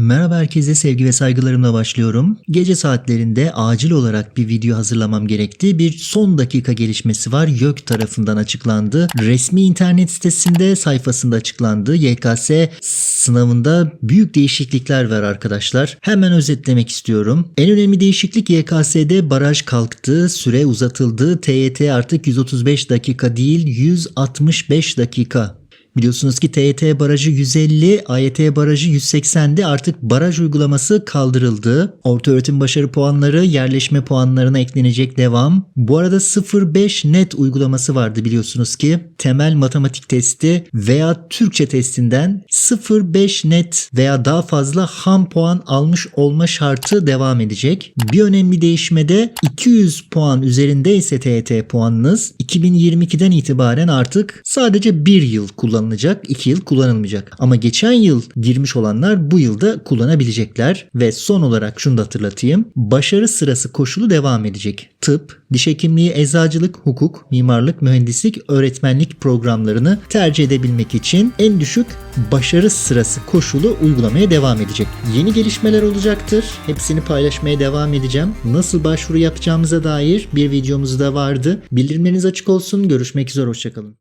Merhaba herkese sevgi ve saygılarımla başlıyorum. Gece saatlerinde acil olarak bir video hazırlamam gerekti. Bir son dakika gelişmesi var. YÖK tarafından açıklandı. Resmi internet sitesinde sayfasında açıklandı. YKS sınavında büyük değişiklikler var arkadaşlar. Hemen özetlemek istiyorum. En önemli değişiklik YKS'de baraj kalktı, süre uzatıldı. TYT artık 135 dakika değil 165 dakika Biliyorsunuz ki TYT barajı 150, AYT barajı 180'di. Artık baraj uygulaması kaldırıldı. Orta öğretim başarı puanları yerleşme puanlarına eklenecek devam. Bu arada 0-5 net uygulaması vardı biliyorsunuz ki. Temel matematik testi veya Türkçe testinden 0-5 net veya daha fazla ham puan almış olma şartı devam edecek. Bir önemli değişmede 200 puan üzerinde ise TYT puanınız 2022'den itibaren artık sadece bir yıl kullanılacak. 2 yıl kullanılmayacak. Ama geçen yıl girmiş olanlar bu yılda kullanabilecekler ve son olarak şunu da hatırlatayım. Başarı sırası koşulu devam edecek. Tıp, diş hekimliği, eczacılık, hukuk, mimarlık, mühendislik, öğretmenlik programlarını tercih edebilmek için en düşük başarı sırası koşulu uygulamaya devam edecek. Yeni gelişmeler olacaktır. Hepsini paylaşmaya devam edeceğim. Nasıl başvuru yapacağımıza dair bir videomuz da vardı. Bildirimleriniz açık olsun. Görüşmek üzere. Hoşçakalın.